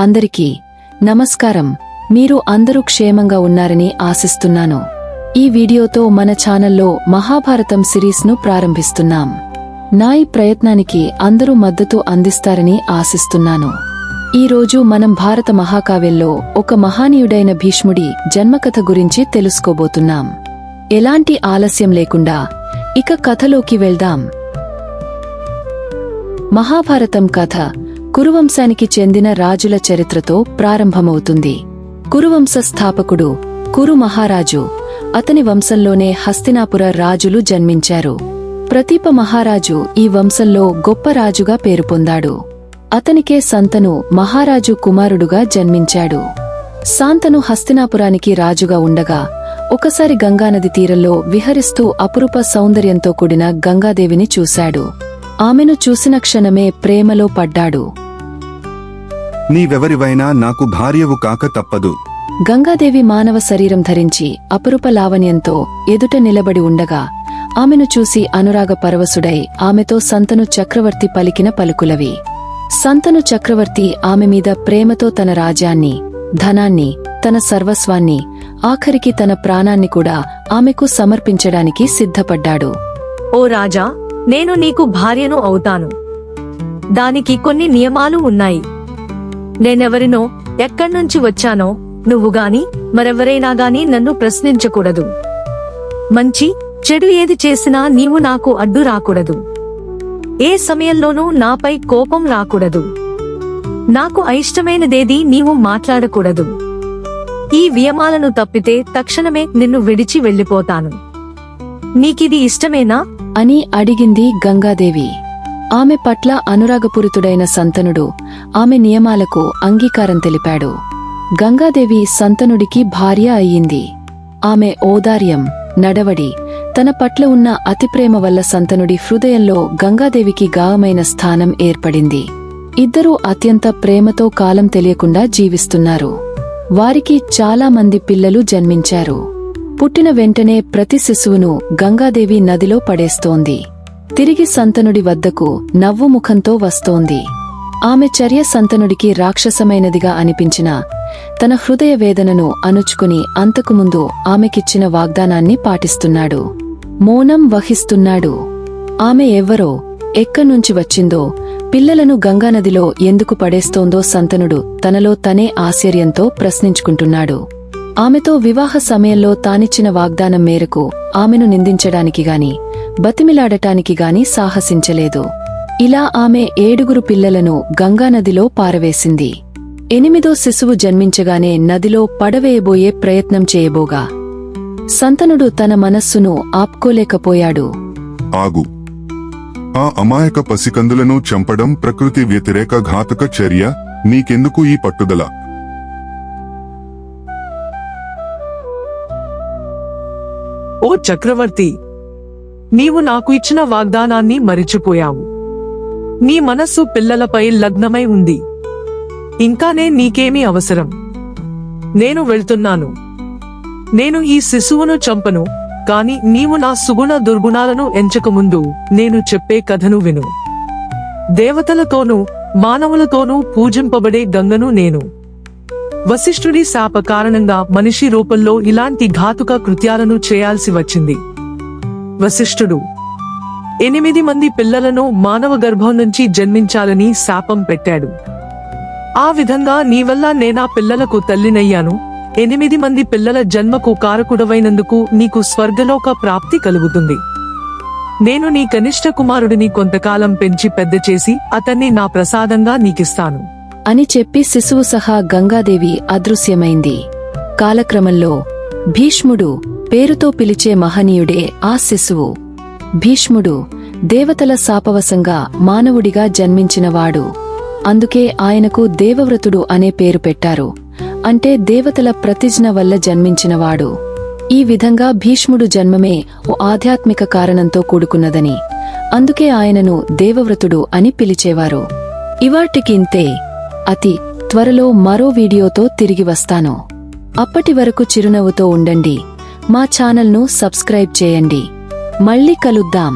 అందరికీ నమస్కారం. మీరు అందరూ క్షేమంగా ఉన్నారని ఆశిస్తున్నాను. ఈ వీడియోతో మన ఛానల్లో మహాభారతం సిరీస్ను ప్రారంభిస్తున్నాం. నా ఈ ప్రయత్నానికి అందరూ మద్దతు అందిస్తారని ఆశిస్తున్నాను. ఈ రోజు మనం భారత మహాకావ్యంలో ఒక మహానీయుడైన భీష్ముడి జన్మకథ గురించి తెలుసుకోబోతున్నాం. ఎలాంటి ఆలస్యం లేకుండా ఇక కథలోకి వెళ్దాం. మహాభారతం కథ కురువంశానికి చెందిన రాజుల చరిత్రతో ప్రారంభమవుతుంది. కురువంశ స్థాపకుడు కురు మహారాజు అతని వంశంలోనే హస్తినాపుర రాజులు జన్మించారు. ప్రతీప మహారాజు ఈ వంశంలో గొప్ప రాజుగా పేరు పొందాడు. అతనికే సంతను మహారాజు కుమారుడుగా జన్మించాడు. శాంతను హస్తినాపురానికి రాజుగా ఉండగా ఒకసారి గంగానది తీరంలో విహరిస్తూ అపురూప సౌందర్యంతో కూడిన గంగాదేవిని చూశాడు. ఆమెను చూసిన క్షణమే ప్రేమలో పడ్డాడు. నీవెవరివైనా నాకు భార్యవు కాక తప్పదు. గంగాదేవి మానవ శరీరం ధరించి అపురూప లావణ్యంతో ఎదుట నిలబడి ఉండగా ఆమెను చూసి అనురాగ పరవశుడై ఆమెతో సంతను చక్రవర్తి పలికిన పలుకులవి. సంతను చక్రవర్తి ఆమె మీద ప్రేమతో తన రాజ్యాన్ని ధనాన్ని తన సర్వస్వాన్ని ఆఖరికి తన ప్రాణాన్ని కూడా ఆమెకు సమర్పించడానికి సిద్ధపడ్డాడు. ఓ రాజా నేను నీకు భార్యను అవుతాను. దానికి కొన్ని నియమాలు ఉన్నాయి. నేనెవరినో ఎక్కడ్నుంచి వచ్చానో నువ్వు గాని మరెవరైనా గాని నన్ను ప్రశ్నించకూడదు. మంచి చెడు ఏది చేసినా నీవు నాకు అడ్డు రాకూడదు. ఏ సమయంలోనూ నాపై కోపం రాకూడదు. నాకు అయిష్టమైనదేది నీవు మాట్లాడకూడదు. ఈ వియమాలను తప్పితే తక్షణమే నిన్ను విడిచి వెళ్ళిపోతాను. నీకిది ఇష్టమేనా? అని అడిగింది గంగాదేవి. ఆమె పట్ల అనురాగపూరితుడైన సంతనుడు ఆమె నియమాలకు అంగీకారం తెలిపాడు. గంగాదేవి సంతనుడికి భార్య అయ్యింది. ఆమె ఓదార్యం నడవడి తన పట్ల ఉన్న అతిప్రేమ వల్ల సంతనుడి హృదయంలో గంగాదేవికి గాయమైన స్థానం ఏర్పడింది. ఇద్దరూ అత్యంత ప్రేమతో కాలం తెలియకుండా జీవిస్తున్నారు. వారికి చాలా మంది పిల్లలు జన్మించారు. పుట్టిన వెంటనే ప్రతి శిశువును గంగాదేవి నదిలో పడేస్తోంది. తిరిగి సంతనుడి వద్దకు నవ్వు ముఖంతో వస్తోంది. ఆమె చర్య సంతనుడికి రాక్షసమైనదిగా అనిపించిన తన హృదయ వేదనను అణుచుకుని అంతకుముందు ఆమెకిచ్చిన వాగ్దానాన్ని పాటిస్తున్నాడు. మౌనం వహిస్తున్నాడు. ఆమె ఎవ్వరో ఎక్కడ్నుంచి వచ్చిందో పిల్లలను గంగానదిలో ఎందుకు పడేస్తోందో సంతనుడు తనలో తనే ఆశ్చర్యంతో ప్రశ్నించుకుంటున్నాడు. ఆమెతో వివాహ సమయంలో తానిచ్చిన వాగ్దానం మేరకు ఆమెను నిందించడానికి గాని బతిమిలాడటానికి గాని సాహసించలేదు. ఇలా ఆమె ఏడుగురు పిల్లలను గంగానదిలో పారవేసింది. ఎనిమిదో శిశువు జన్మించగానే నదిలో పడవేయబోయే ప్రయత్నం చేయబోగా. సంతనుడు తన మనస్సును ఆపుకోలేకపోయాడు. ఆగు. ఆ అమాయక పసికందులను చంపడం ప్రకృతి వ్యతిరేక ఘాతక చర్య నీకెందుకు ఈ పట్టుదల? ఓ చక్రవర్తి నీవు నాకు ఇచ్చిన వాగ్దానాన్ని మరిచిపోయావు. నీ మనస్సు పిల్లలపై లగ్నమై ఉంది. ఇంకానే నీకేమీ అవసరం. నేను వెళ్తున్నాను. నేను ఈ శిశువును చంపను కాని నీవు నా సుగుణ దుర్గుణాలను ఎంచకముందు నేను చెప్పే కథను విను. దేవతలతోనూ మానవులతోనూ పూజింపబడే గంగను నేను. వశిష్ఠుడి శాప కారణంగా మనిషి రూపంలో ఇలాంటి ఘాతుక కృత్యాలను చేయాల్సి వచ్చింది. వశిష్ఠుడు ఎనిమిది మంది పిల్లలను మానవ గర్భం నుంచి జన్మించాలని శాపం పెట్టాడు. ఆ విధంగా నీ వల్ల నేనా పిల్లలకు తల్లినయ్యాను? ఎనిమిది మంది పిల్లల జన్మకు కారకుడవైనందుకు నీకు స్వర్గలోక ప్రాప్తి కలుగుతుంది. నేను నీ కనిష్ట కుమారుడిని కొంతకాలం పెంచి పెద్ద చేసి అతన్ని నా ప్రసాదంగా నీకిస్తాను. అని చెప్పి శిశువు సహా గంగాదేవి అదృశ్యమైంది. కాలక్రమంలో భీష్ముడు పేరుతో పిలిచే మహనీయుడే ఆ శిశువు. భీష్ముడు దేవతల శాపవశంగా మానవుడిగా జన్మించినవాడు. అందుకే ఆయనకు దేవవ్రతుడు అనే పేరు పెట్టారు. అంటే దేవతల ప్రతిజ్ఞ వల్ల జన్మించినవాడు. ఈ విధంగా భీష్ముడు జన్మమే ఓ ఆధ్యాత్మిక కారణంతో కూడుకున్నదని. అందుకే ఆయనను దేవవ్రతుడు అని పిలిచేవారు. ఇవాటికింతే అతి త్వరలో మరో వీడియోతో తిరిగి వస్తాను. అప్పటి వరకు చిరునవ్వుతో ఉండండి. మా ఛానల్ను సబ్స్క్రైబ్ చేయండి. మళ్ళీ కలుద్దాం.